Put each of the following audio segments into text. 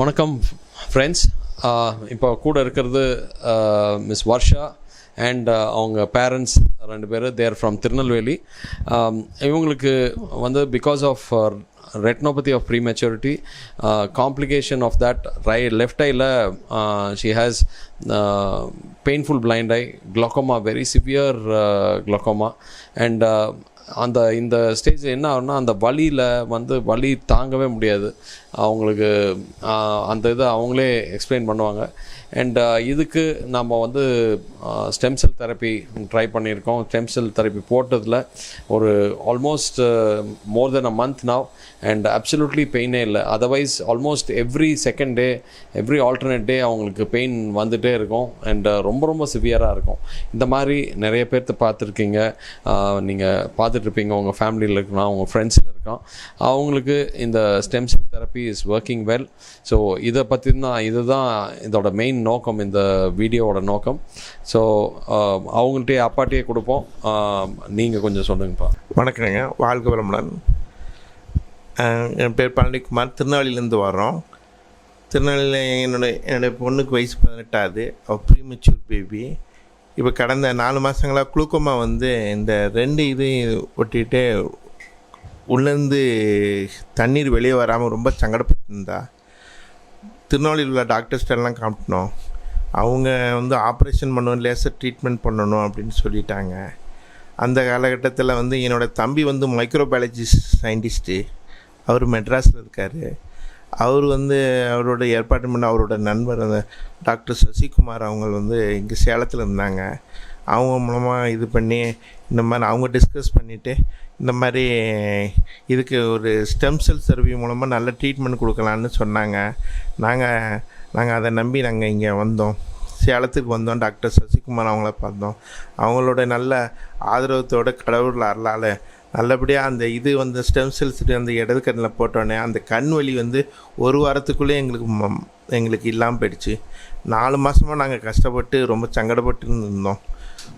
வணக்கம் ஃப்ரெண்ட்ஸ் இப்போ கூட இருக்கிறது மிஸ் வர்ஷா அண்ட் அவங்க பேரண்ட்ஸ் ரெண்டு பேர். தேர் ஃப்ரம் திருநெல்வேலி இவங்களுக்கு வந்து because of retinopathy of prematurity complication of that right left ஐயில் she has painful blind eye glaucoma very severe glaucoma and அந்த இந்த ஸ்டேஜ் என்ன ஆகும்னா அந்த வழியில் வந்து வலி தாங்கவே முடியாது. அவங்களுக்கு அந்த இதை அவங்களே எக்ஸ்பிளைன் பண்ணுவாங்க. அண்ட் இதுக்கு நம்ம வந்து ஸ்டெம் செல் தெரப்பி ட்ரை பண்ணியிருக்கோம். ஸ்டெம் செல் தெரப்பி போட்டதில் ஒரு almost more than a month now and absolutely பெயினே இல்லை. Otherwise almost every second day every alternate day அவங்களுக்கு பெயின் வந்துகிட்டே இருக்கும். அண்ட் ரொம்ப ரொம்ப சிவியராக இருக்கும். இந்த மாதிரி நிறைய பேர்த்து பார்த்துருக்கீங்க. நீங்கள் பார்த்து பார்த்துட்ருப்பீங்க உங்கள் ஃபேமிலியில் இருக்கலாம் உங்கள் ஃப்ரெண்ட்ஸில் இருக்கான் அவங்களுக்கு இந்த stem cell therapy is working well. So இதை பற்றி தான் இதுதான் இதோட மெயின் நோக்கம் இந்த வீடியோவோட நோக்கம். ஸோ அவங்கள்ட்டே அப்பாட்டையே கொடுப்போம். நீங்கள் கொஞ்சம் சொல்லுங்கப்பா. வணக்கங்க. வாழ்க வளமுடன். என் பேர் பழனிக்குமார். திருநெல்வேலியிலேருந்து வரோம் திருநெல்வேலியில் என்னுடைய என்னுடைய பொண்ணுக்கு வயசு பதினெட்டாவது. அவள் ப்ரீமெச்சூர் பேபி இப்போ கடந்த நாலு மாதங்களாக குளுக்கோமா வந்து இந்த ரெண்டு இதையும் ஒட்டிட்டு உள்ளேருந்து தண்ணீர் வெளியே வராமல் ரொம்ப சங்கடப்பட்டிருந்தா. திருநெல்வேலியில் உள்ள டாக்டர்ஸ்டெல்லாம் காமிட்டோம் அவங்க வந்து ஆப்ரேஷன் பண்ணணும் லேசர் ட்ரீட்மெண்ட் பண்ணணும் அப்படின்னு சொல்லிட்டாங்க. அந்த காலகட்டத்தில் வந்து என்னோடய தம்பி வந்து மைக்ரோபயாலஜி சயின்டிஸ்ட்டு அவர் மெட்ராஸில் இருக்கார். அவர் வந்து அவரோட ஏற்பாடு பண்ண அவரோட நண்பர் அந்த டாக்டர் சசிகுமார் அவங்க வந்து இங்கே சேலத்தில் இருந்தாங்க. அவங்க மூலமாக இது பண்ணி இந்த மாதிரி அவங்க டிஸ்கஸ் பண்ணிவிட்டு இந்த மாதிரி இதுக்கு ஒரு ஸ்டெம் செல் சர்வி மூலமாக நல்ல ட்ரீட்மெண்ட் கொடுக்கலான்னு சொன்னாங்க. நாங்கள் நாங்கள் அதை நம்பி நாங்கள் இங்கே வந்தோம். சேலத்துக்கு வந்தோம். டாக்டர் சசிகுமார் அவங்கள பார்த்தோம். அவங்களோட நல்ல ஆதரவத்தோட கடவுள் அருளால் நல்லபடியாக அந்த இது வந்து ஸ்டெம் செல்ஸ் அந்த இடது கண்ணில் போட்டோன்னே அந்த கண் வலி வந்து ஒரு வாரத்துக்குள்ளே எங்களுக்கு எங்களுக்கு இல்லாமல் போயிடுச்சு. நாலு மாதமாக நாங்கள் கஷ்டப்பட்டு ரொம்ப சங்கடப்பட்டு இருந்தோம்.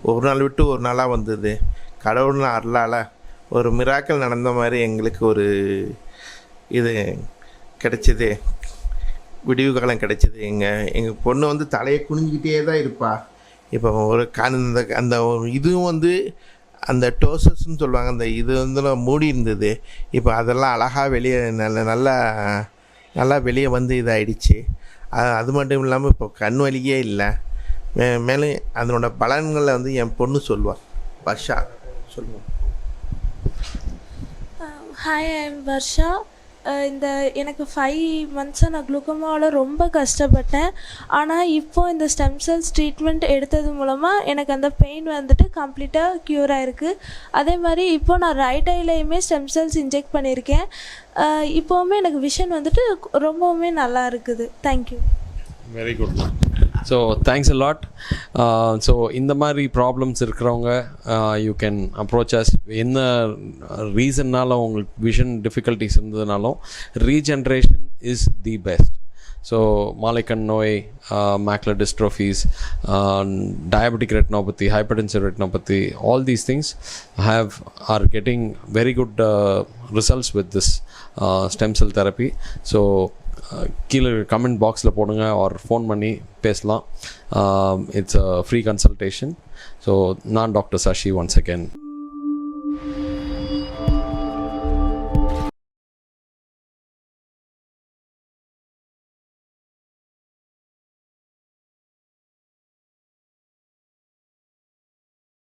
ஒரு நாள் விட்டு ஒரு நாளாக வந்தது. கடவுள்னு அருளால் ஒரு மிராக்கள் நடந்த மாதிரி எங்களுக்கு ஒரு இது கிடைச்சிது. விடிவு காலம் கிடைச்சிது. எங்கள் எங்கள் பொண்ணு வந்து தலையை குனிஞ்சிக்கிட்டே தான் இருப்பாள் இப்போ ஒரு கண் அந்த அந்த இதுவும் வந்து அந்த டோசஸ்ன்னு சொல்லுவாங்க அந்த இது வந்து மூடி இருந்தது. இப்போ அதெல்லாம் அழகாக வெளியே நல்ல நல்லா நல்லா வெளியே வந்து இதாகிடுச்சு அது மட்டும் இல்லாமல் இப்போ கண் வலியே இல்லை. மே மேலும் அதனோட பலன்களை வந்து என் பொண்ணு சொல்லுவாள் வர்ஷா சொல்லுவோம் ஹாய் ஐம் வர்ஷா. இந்த எனக்கு ஃபைவ் மந்த்ஸாக நான் குளுக்கமாவில் ரொம்ப கஷ்டப்பட்டேன். ஆனால் இப்போது இந்த ஸ்டெம் செல்ஸ் ட்ரீட்மெண்ட் எடுத்தது மூலமாக எனக்கு அந்த பெயின் வந்துட்டு கம்ப்ளீட்டாக க்யூர் ஆகிருக்கு அதே மாதிரி இப்போது நான் ரைட் ஐலையுமே ஸ்டெம் செல்ஸ் இன்ஜெக்ட் பண்ணியிருக்கேன். இப்போவுமே எனக்கு விஷன் வந்துட்டு ரொம்பவுமே நல்லா இருக்குது. Thank you very good so thanks a lot so இந்த மாதிரி ப்ராப்ளம்ஸ் இருக்கிறவங்க யூ கேன் அப்ரோச் அஸ் என்ன ரீசன்னாலும் உங்களுக்கு vision difficulties இருந்ததுனாலும் regeneration is the best so மாலைக்கண் நோய் macular dystrophies diabetic retinopathy hypertensive retinopathy all these things have are getting very good results with this stem cell therapy so கீழே comment பாக்ஸில் போடுங்க or phone பண்ணி பேசலாம். It's a free consultation so நான் doctor Sashi once again